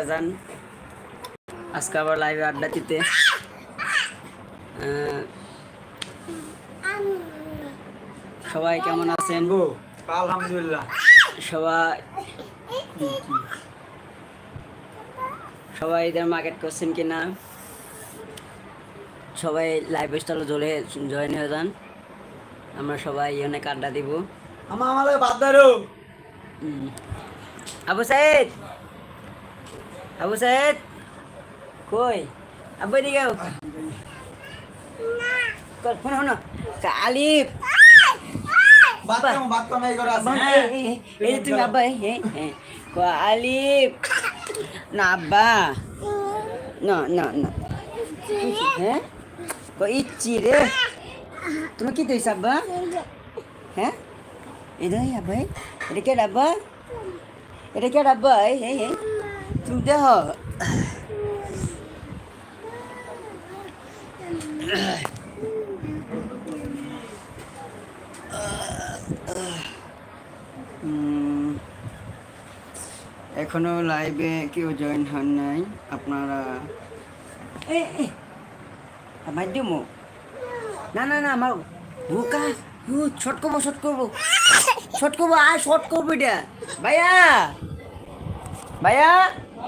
হয়ে যান। আজকে আবার লাইভে আড্ডা দিতে। সবাই কেমন আছেন? বউ আলহামদুলিল্লাহ। সবাই সবাই এদের মার্কেট করছেন কিনা? সবাই লাইভ স্টাইল জলে জয়েন হয়ে যান। আমরা সবাই অনেক আড্ডা দিব। আমা আমালে বাদ আবু সাইদ! আবু সাইদ কই আবু এদিকে আও। কর শোনো শোনো আলিফ এই আব্বা, তুমি আব্বা আলিফ না আব্বা না না না হ্যাঁ ইচ্ছি রে তুমি কি দিস আব্বা হ্যাঁ এদাই আব্বা এই? এটা কে আব্বা এটা কে আব্বা এই এই এই তুমি উম, এখনও লাইভে কেউ জয়েন হন নাই। আপনারা আমার দিমো। না না না আমার হুকা হু শর্ট করব শর্ট করব। শর্ট করব আর শর্ট করব এটা। ভাইয়া! ভাইয়া!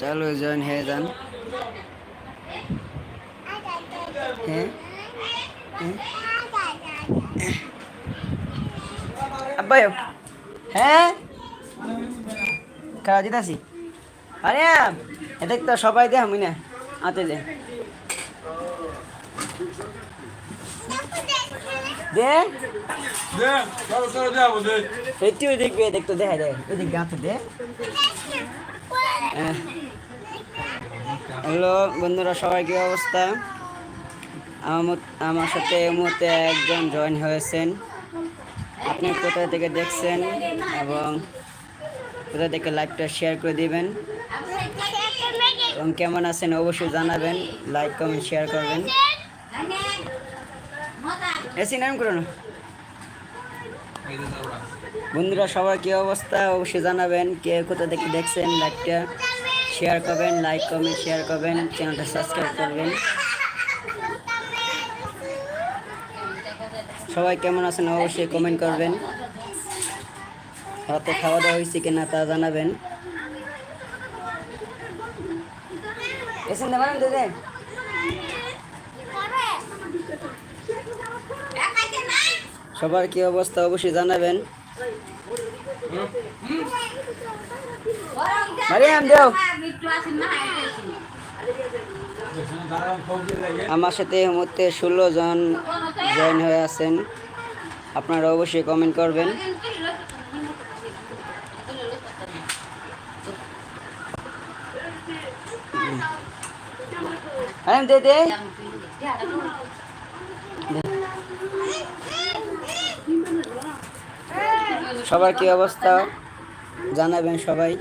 চলো জয়েন হয়ে যান। হ্যাঁ? হ্যাঁ? আব্বাই হ্যাঁ? খাওয়া আরে এটা তো সবাই দে আমি না আতে দে। দে? দেখতো দেখা যায় ওই দিক গাঁতে দে। হ্যালো বন্ধুরা, সবাই কি অবস্থা? আমার সাথে এই মুহূর্তে একজন জয়েন হয়েছেন। আপনি কোথা থেকে দেখছেন এবং কোথা থেকে লাইভটা শেয়ার করে দিবেন? এবং কেমন আছেন অবশ্যই জানাবেন লাইক কমেন্ট শেয়ার করবেন। এসি নাম করুন। বন্ধুরা সবার কি অবস্থা? অবশ্যই জানাবেন কে কোথা থেকে দেখছেন লাইকটা শেয়ার করবেন লাইক কমেন্ট শেয়ার করবেন চ্যানেলটা সাবস্ক্রাইব করবেন। সবাই কেমন আছেন অবশ্যই কমেন্ট করবেন। রাতে খাওয়া দাওয়া হয়েছে কিনা তা জানাবেন। সবার কি অবস্থা অবশ্যই জানাবেন। মারিয়াম, দেও। আমার সাথে এই মুহূর্তে ষোলো জন জয়েন হয়ে আছেন। আপনারা অবশ্যই কমেন্ট করবেন। সবার কি অবস্থা? জানাবেন সবাই।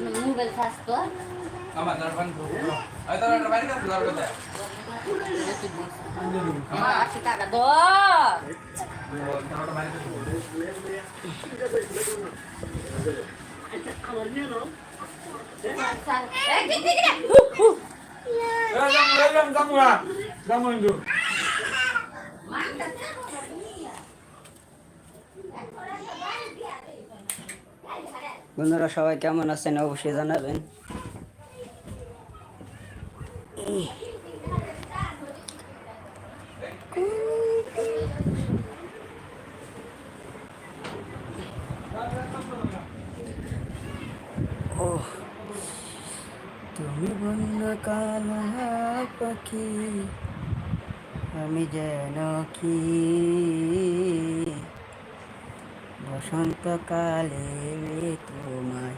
বন্ধুরা সবাই কেমন আছেন? অবশ্যই জানাবেন। তুমি বন্য কালা পাখি আমি যেন কি? বসন্তকালে তোমায়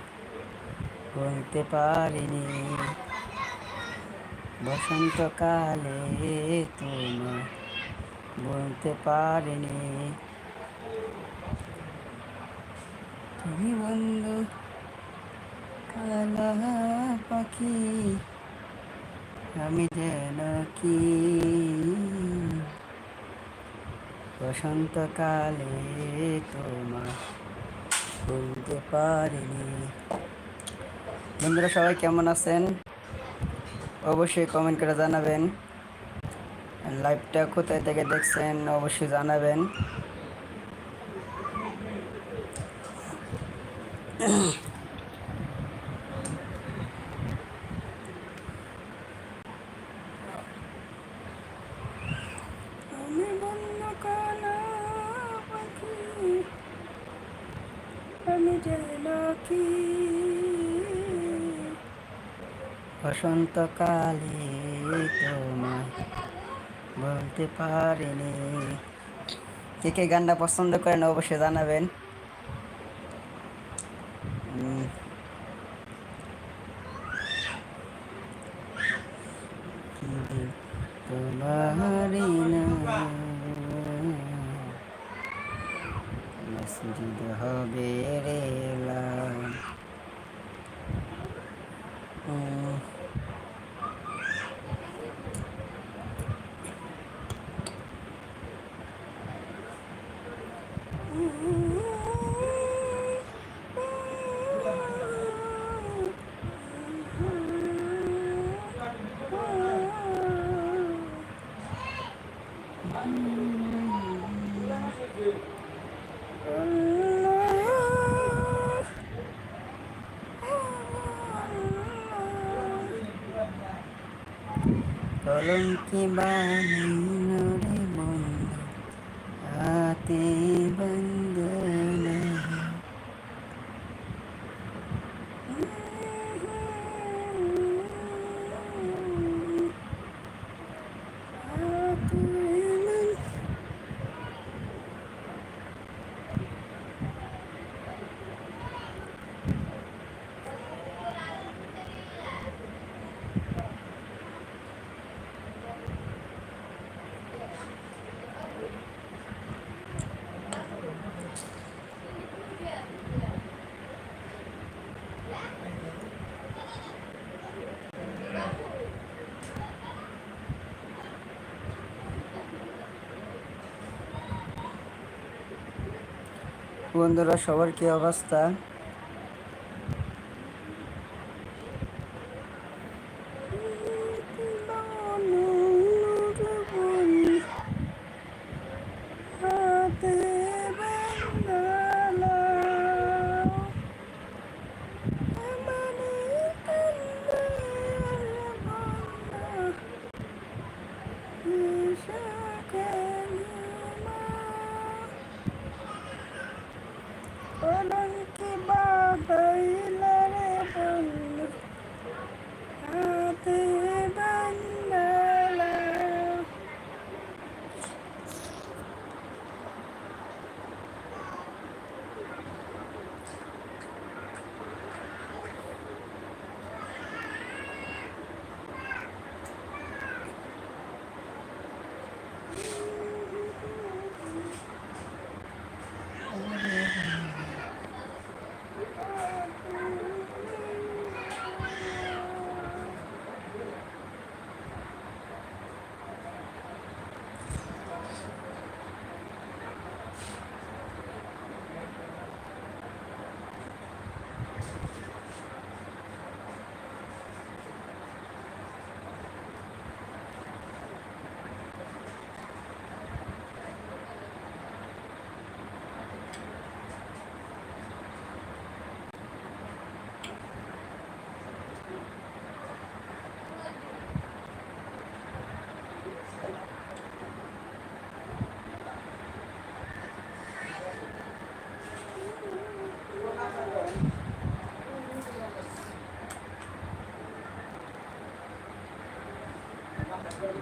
বলতে পারিনি। বসন্তকালে তোমার বলতে পারিনি। তুমি বন্ধু, কালা পাখি, আমি যেন কি? বসন্তকালে তোমার বলতে পারিনি। বন্ধুরা সবাই কেমন আছেন? অবশ্যই কমেন্ট করে জানাবেন। লাইভটা কোথায় থেকে দেখছেন অবশ্যই জানাবেন। আমি যেন কি বসন্তকালে তোমায় বলতে পারিনি। কে কে গানটা পছন্দ করেন অবশ্যই জানাবেন। কলঙ্কি বানিনো রে বন্ধু হাতে বন্দনা বন্ধুরা সবার কি অবস্থা?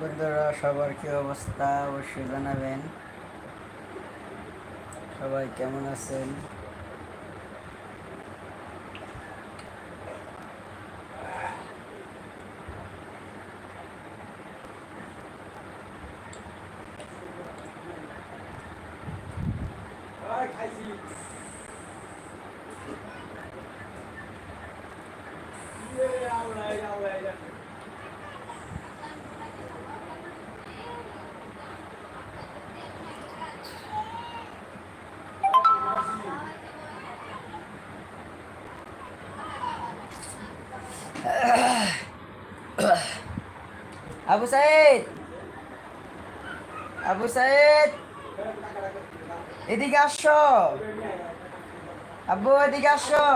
বন্ধুরা সবার কি অবস্থা? অবশ্যই জানাবেন। সবাই কেমন আছেন? আবু সাইদ আবু সাইদ এদিকে আসো। আব্বু, এদিকে আসো।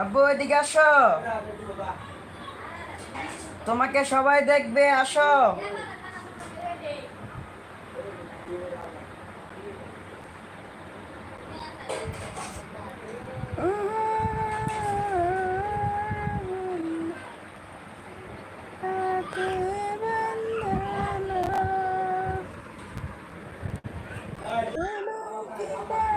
আব্বু, এদিকে আসো। তোমাকে সবাই দেখবে, আসো। Come on, come on.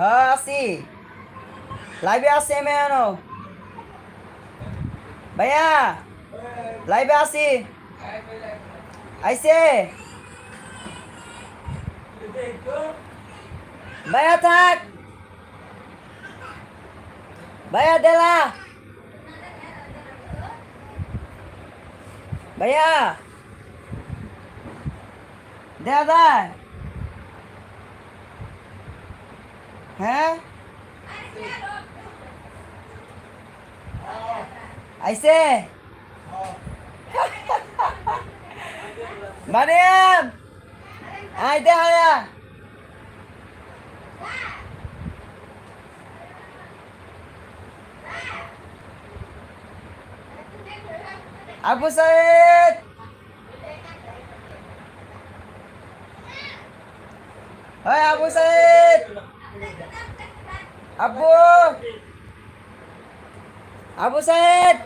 হ্যাঁ আসি লাইভে আসি আমি আনো ভাইয়া লাইভে আসি আইসে ভাইয়া থাক ভাইয়া দেলা ভাইয়া দেয়া দেয় হ্যাঁ? আইসে মারিয়াম! আই দে আয়া Abu Saeed Hai Abu Said. Abu. Abu Said.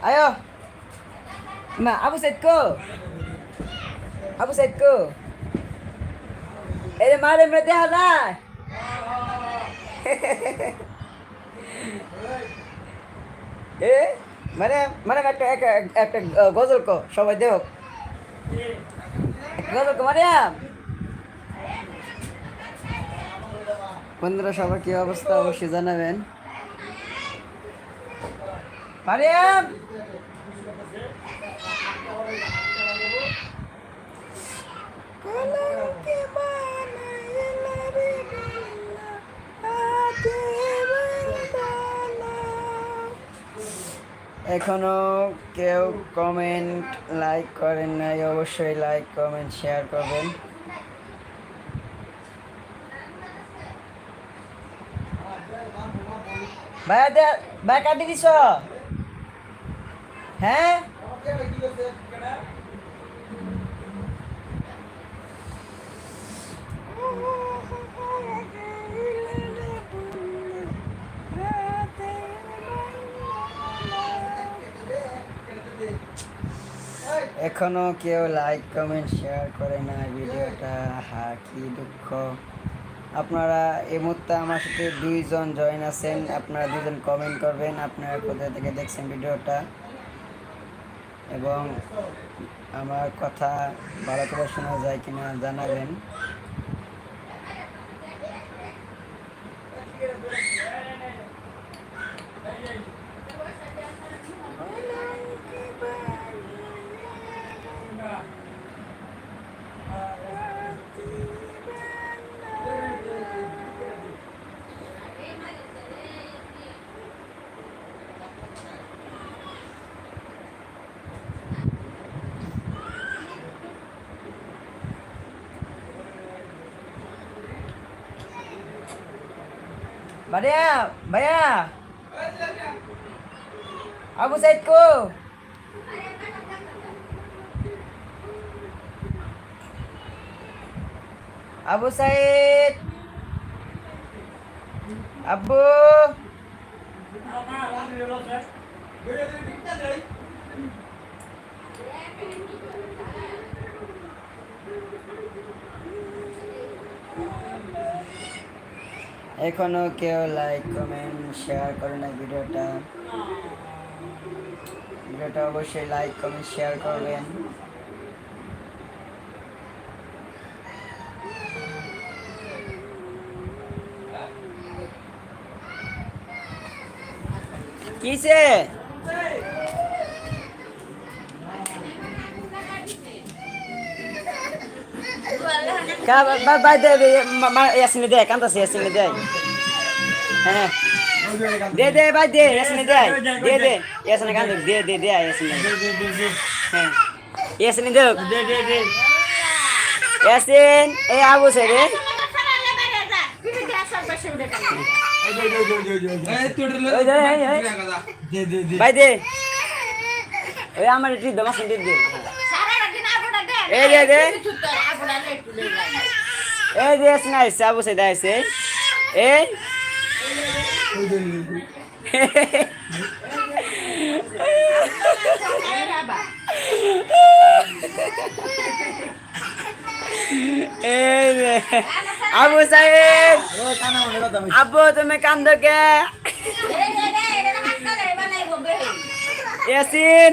Ayo. Ma, Abu Said ko. Abu Said ko. Eh, mari mereka ada. এ মানে মানে একটা একটা গজল কো সবাই দেখ কো মারিয়াম। বন্ধুরা সবার কি অবস্থা অবশ্যই জানাবেন। মারিয়াম। এখনও কেউ কমেন্ট লাইক করেন নাই, অবশ্যই লাইক কমেন্ট শেয়ার করবেন। ভাইয়া, দে ভাই কাটি দিছ? হ্যাঁ? এখনও কেউ লাইক কমেন্ট শেয়ার করে না ভিডিওটা। হা কি দুঃখ। আপনারা এই মুহূর্তে আমার সাথে দুইজন জয়েন আছেন। আপনারা দুজন কমেন্ট করবেন। আপনারা কোথা থেকে দেখছেন ভিডিওটা? এবং আমার কথা ভালো করে শোনা যায় কিনা জানাবেন। ভাইয়া ভাইয়া। আবু সাইদ কো। আবু সাইদ। আব্বু। এখনও কেউ লাইক কমেন্ট শেয়ার করে না ভিডিওটা। ভিডিওটা অবশ্যই লাইক কমেন্ট শেয়ার করবেন। কিসে? কা বা বা দে দে ইয়াসিনে দে কান্তাছে ইয়াসিনে দে হ্যাঁ দে দে ভাই দে ইয়াসিনে দে দে দে ইয়াসিনে কান্দ দে দে দে ইয়াসিনে হ্যাঁ ইয়াসিনে দে ইয়াসিন এ আবু সে রে দে। ভাই দে ওই আমার একটু দমাস দে দে এই দে দে এই দে ইয়াসিন আইছে আবু সে দে আইছে। এই। এই আবু সাহেব আব্বু তুমি কান্দ কে? ইয়াসিন।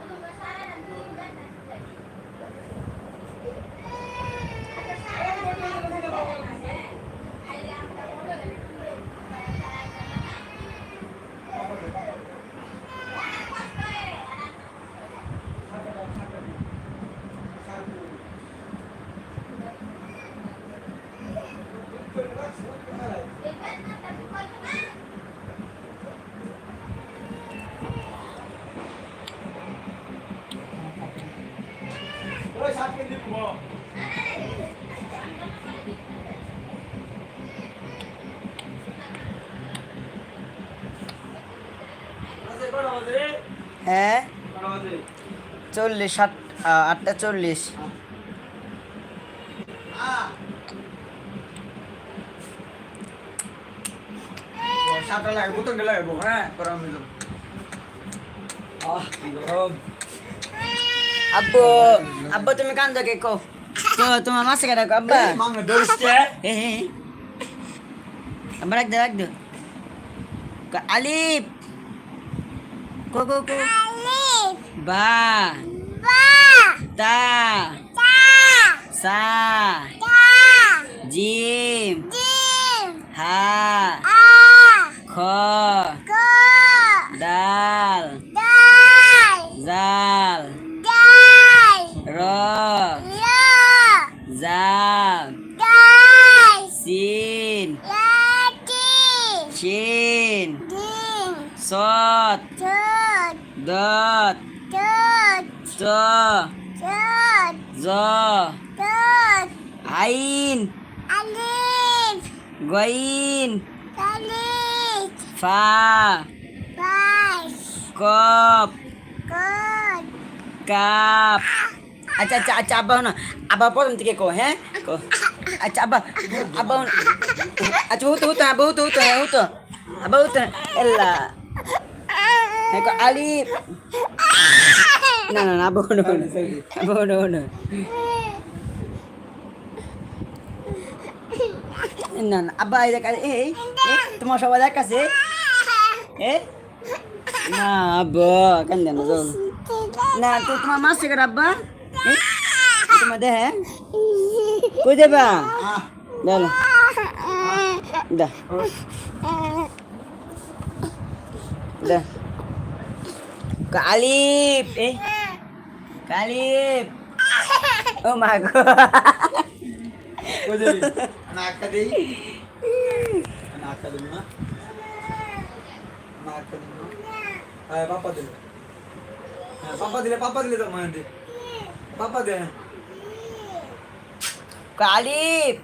চল্লিশ আট আ- আটটা চল্লিশ। সাতটা লাগে বোতলটা লাগাবো হ্যাঁ গরম হইল আহ কি গরম আব্বু আব্বু, তুমি কান্দ কে কো তো তোমার মাসে কেটে কো আব্বা। মাংনা দৌড়ছে হে হে আব্বা, রাখ দে রাখ দে। ক- আলিফ। কো কো কো। বা তা সা জিম হা খ দাল জাল র জাল সিন শিন সত দত চ জ, আইন, গইন, ফা, কপ, কাপ। আচ্ছা আচ্ছা আচ্ছা আব্বা না আব্বা প্রথম থেকে কো হ্যাঁ? কো আচ্ছা আব্বা আব্বা আচ্ছা হতো হতো, আব্বা, হতো হতো হ্যাঁ হতো। আব্বা হতো এল্লা হ্যাঁ কো আলিফ। না না না আব্বা হনো হনো না না আব্বা এই দেখ, এই তোমার সবাই দেখ আছে। এ? না, আব্বা, কেন না চল। না, তো তোমার মাছ থেকে আব্বা। তোমার দেহে কই দেবা দাও দা। দা। না না একটা দিবি না হ্যাঁ পাপা দিলে হ্যাঁ পাপা দিলে পাপা দিলে তো মনে পাপা দে কালিপ